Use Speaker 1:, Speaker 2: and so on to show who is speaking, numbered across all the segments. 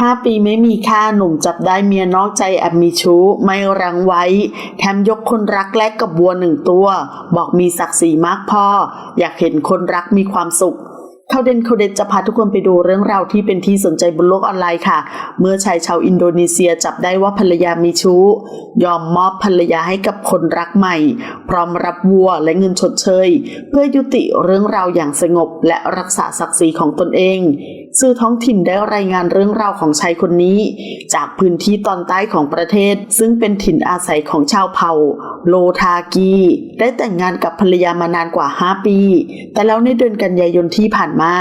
Speaker 1: ห้าปีไม่มีค่าหนุ่มจับได้เมียนอกใจแอบมีชู้ ไม่รังไว้ แถมยกคนรักแลกกับวัวหนึ่งตัว บอกมีศักดิ์ศรีมากพออยากเห็นคนรักมีความสุขข่าวเด่นข่าวเด็ดจะพาทุกคนไปดูเรื่องราวที่เป็นที่สนใจบนโลกออนไลน์ค่ะ เมื่อชายชาวอินโดนีเซียจับได้ว่าภรรยามีชู้ ยอมมอบภรรยาให้กับคนรักใหม่ พร้อมรับวัวและเงินชดเชย เพื่อยุติเรื่องราวอย่างสงบและรักษาศักดิ์ศรีของตนเอง สื่อท้องถิ่นได้รายงานเรื่องราวของชายคนนี้ จากพื้นที่ตอนใต้ของประเทศ ซึ่งเป็นถิ่นอาศัยของชาวเผ่า โลทากี ได้แต่งงานกับภรรยามานานกว่า 5 ปี แต่แล้วในเดือนกันยายนที่ผ่านมา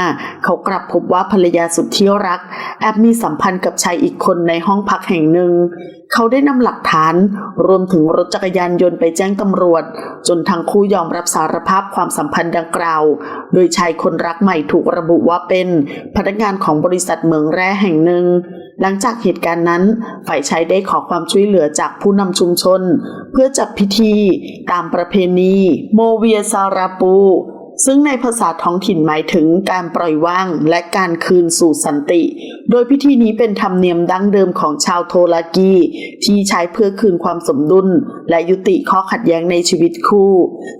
Speaker 1: เขากลับพบว่าภรรยาสุดที่รัก แอบมีสัมพันธ์กับชายอีกคนในห้องพักแห่งหนึ่ง เขาได้นำหลักฐาน รวมถึงรถจักรยานยนต์ไปแจ้งตำรวจ จนทั้งคู่ยอมรับสารภาพความสัมพันธ์ดังกล่าว โดยชายคนรักใหม่ถูกระบุว่าเป็น พนักงานของบริษัทเหมืองแร่แห่งหนึ่ง หลังจากเหตุการณ์นั้น ฝ่ายชายได้ขอความช่วยเหลือจากผู้นำชุมชน เพื่อจัดพิธี ตามประเพณี โมเวียซาราปู ซึ่งในภาษาท้องถิ่นหมายถึงการปล่อยว่างและการคืนสู่สันติ โดยพิธีนี้เป็นธรรมเนียมดั้งเดิมของชาวโทลากีที่ใช้เพื่อคืนความสมดุล และยุติข้อขัดแย้งในชีวิตคู่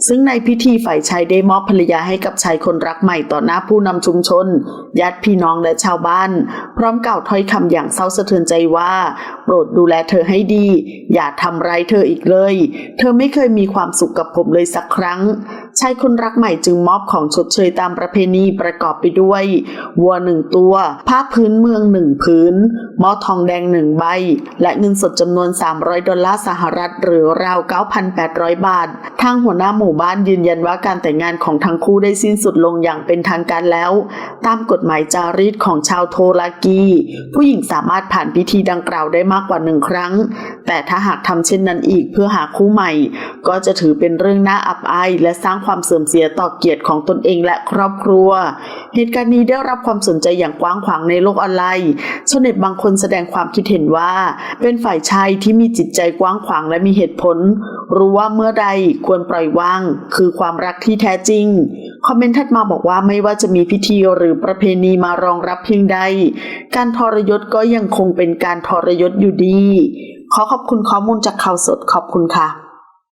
Speaker 1: ซึ่งในพิธีฝ่ายชายได้มอบภรรยาให้กับชายคนรักใหม่ต่อหน้าผู้นำชุมชนญาติพี่น้องและชาวบ้าน พร้อมกล่าวถ้อยคำอย่างเศร้าสะเทือนใจว่า โปรดดูแลเธอให้ดี อย่าทำร้ายเธออีกเลย เธอไม่เคยมีความสุขกับผมเลยสักครั้ง ชายคนรักใหม่จึงมอบของชดเชยตามประเพณีประกอบไปด้วย วัวหนึ่งตัว ผ้าพื้นเมืองหนึ่งพื้น หม้อทองแดงหนึ่งใบ และเงินสดจำนวน 300 ดอลลาร์สหรัฐ หรือราว 9,800 บาท ทางหัวหน้าหมู่บ้านยืนยันว่าการแต่งงานของทั้งคู่ได้สิ้นสุดลงอย่างเป็นทางการแล้ว ตามกฎหมายจารีตของชาวโทลากี ผู้หญิงสามารถผ่านพิธีดังกล่าวได้มากกว่าหนึ่งครั้ง แต่ถ้าหากทำเช่นนั้นอีกเพื่อหาคู่ใหม่ ก็จะถือเป็นเรื่องน่าอับอายและสร้างความเสื่อมเสียต่อเกียรติของตนเองและครอบครัว เหตุการณ์นี้ได้รับความสนใจอย่างกว้างขวางในโลกออนไลน์ชาวเน็ตบางคนแสดงความคิดเห็นว่า เป็นฝ่ายชายที่มีจิตใจกว้างขวางและมีเหตุผล รู้ว่าเมื่อใดควรปล่อยวาง คือความรักที่แท้จริง คอมเมนต์ถัดมาบอกว่าไม่ว่าจะมีพิธีหรือประเพณีมารองรับเพียงใด การทรยศก็ยังคงเป็นการทรยศอยู่ดี ขอขอบคุณข้อมูลจากข่าวสดขอบคุณค่ะ